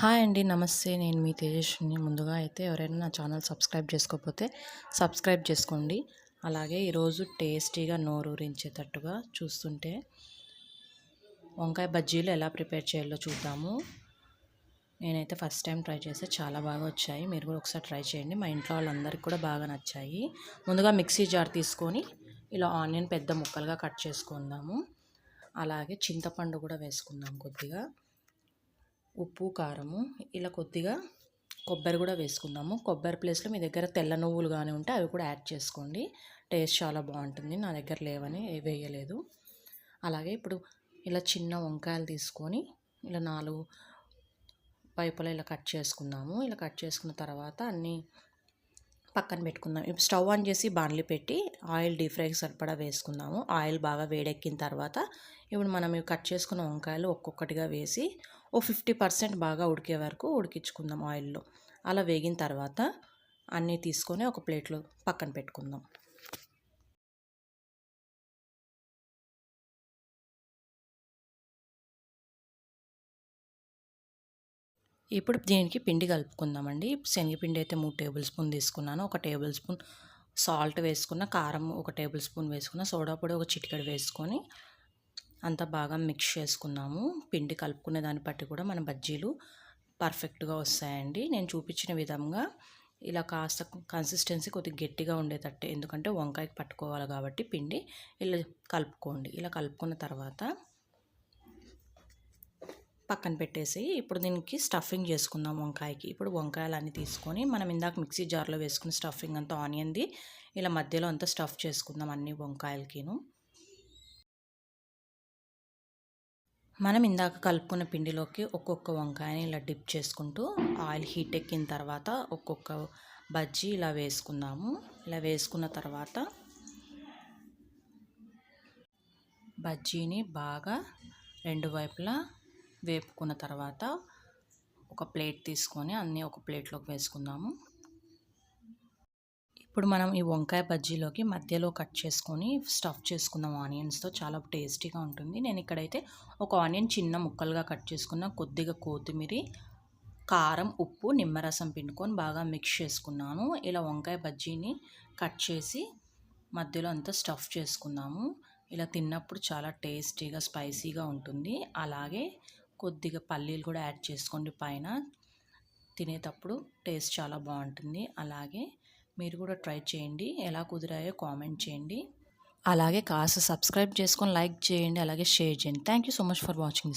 Hi అండి నమస్తే. నేను మీ తేజస్విని. ముందుగా అయితే ఎవరైనా నా ఛానల్ సబ్స్క్రైబ్ చేసుకోకపోతే సబ్స్క్రైబ్ చేసుకోండి. అలాగే ఈరోజు టేస్టీగా నోరూరించేటట్టుగా చూస్తుంటే వంకాయ బజ్జీలు ఎలా ప్రిపేర్ చేయాలో చూద్దాము. నేనైతే ఫస్ట్ టైం ట్రై చేస్తే చాలా బాగా వచ్చాయి. మీరు కూడా ఒకసారి ట్రై చేయండి. మా ఇంట్లో వాళ్ళందరికీ కూడా బాగా నచ్చాయి. ముందుగా మిక్సీ జార్ తీసుకొని ఇలా ఆనియన్ పెద్ద ముక్కలుగా కట్ చేసుకుందాము. అలాగే చింతపండు కూడా వేసుకుందాం కొద్దిగా. ఉప్పు కారము ఇలా కొద్దిగా కొబ్బరి కూడా వేసుకుందాము. కొబ్బరి ప్లేస్లో మీ దగ్గర తెల్ల నువ్వులు కానీ ఉంటే అవి కూడా యాడ్ చేసుకోండి. టేస్ట్ చాలా బాగుంటుంది. నా దగ్గర లేవని వేయలేదు. అలాగే ఇప్పుడు ఇలా చిన్న వంకాయలు తీసుకొని ఇలా నాలుగు వైపులా ఇలా కట్ చేసుకుందాము. ఇలా కట్ చేసుకున్న తర్వాత అన్నీ పక్కన పెట్టుకుందాం. ఇప్పుడు స్టవ్ ఆన్ చేసి బాణలి పెట్టి ఆయిల్ డీప్ ఫ్రైకి సరిపడా వేసుకుందాము. ఆయిల్ బాగా వేడెక్కిన తర్వాత ఇప్పుడు మనం కట్ చేసుకున్న వంకాయలు ఒక్కొక్కటిగా వేసి ఓ ఫిఫ్టీ పర్సెంట్ బాగా ఉడికే వరకు ఉడికించుకుందాం ఆయిల్లో. అలా వేగిన తర్వాత అన్నీ తీసుకొని ఒక ప్లేట్లో పక్కన పెట్టుకుందాం. ఇప్పుడు దీనికి పిండి కలుపుకుందామండి. శనగపిండి అయితే మూడు టేబుల్ స్పూన్ తీసుకున్నాను. ఒక టేబుల్ స్పూన్ సాల్ట్ వేసుకున్న కారం ఒక టేబుల్ స్పూన్ వేసుకున్న సోడా పొడి ఒక చిటికెడు వేసుకొని అంతా బాగా మిక్స్ చేసుకున్నాము. పిండి కలుపుకునే దాన్ని బట్టి కూడా మన బజ్జీలు పర్ఫెక్ట్గా వస్తాయండి. నేను చూపించిన విధంగా ఇలా కాస్త కన్సిస్టెన్సీ కొద్దిగా గట్టిగా ఉండేటట్టు. ఎందుకంటే వంకాయకి పట్టుకోవాలి కాబట్టి పిండి ఇలా కలుపుకోండి. ఇలా కలుపుకున్న తర్వాత పక్కన పెట్టేసి ఇప్పుడు దీనికి స్టఫింగ్ చేసుకుందాం వంకాయకి. ఇప్పుడు వంకాయలన్నీ తీసుకొని మనం ఇందాక మిక్సీ జార్లో వేసుకున్న స్టఫింగ్ అంతా ఆనియన్ది ఇలా మధ్యలో అంతా స్టఫ్ చేసుకుందాం అన్ని వంకాయలకిను. మనం ఇందాక కలుపుకున్న పిండిలోకి ఒక్కొక్క వంకాయని ఇలా డిప్ చేసుకుంటూ ఆయిల్ హీట్ ఎక్కిన తర్వాత ఒక్కొక్క బజ్జీ ఇలా వేసుకుందాము. ఇలా వేసుకున్న తర్వాత బజ్జీని బాగా రెండు వైపులా వేపుకున్న తర్వాత ఒక ప్లేట్ తీసుకొని అన్నీ ఒక ప్లేట్లోకి వేసుకుందాము. ఇప్పుడు మనం ఈ వంకాయ బజ్జీలోకి మధ్యలో కట్ చేసుకొని స్టఫ్ చేసుకుందాం. ఆనియన్స్తో చాలా టేస్టీగా ఉంటుంది. నేను ఇక్కడైతే ఒక ఆనియన్ చిన్న ముక్కలుగా కట్ చేసుకున్న కొద్దిగా కొత్తిమీర కారం ఉప్పు నిమ్మరసం పిండుకొని బాగా మిక్స్ చేసుకున్నాను. ఇలా వంకాయ బజ్జీని కట్ చేసి మధ్యలో అంతా స్టఫ్ చేసుకున్నాము ఇలా తిన్నప్పుడు చాలా టేస్టీగా స్పైసీగా ఉంటుంది. అలాగే కొద్దిగా పల్లీలు కూడా యాడ్ చేసుకోండి పైన. తినేటప్పుడు టేస్ట్ చాలా బాగుంటుంది. అలాగే మీరు కూడా ట్రై చేయండి. ఎలా కుదిరాయో కామెంట్ చేయండి. అలాగే కాస్త సబ్స్క్రైబ్ చేసుకొని లైక్ చేయండి. అలాగే షేర్ చేయండి. Thank you so much for watching this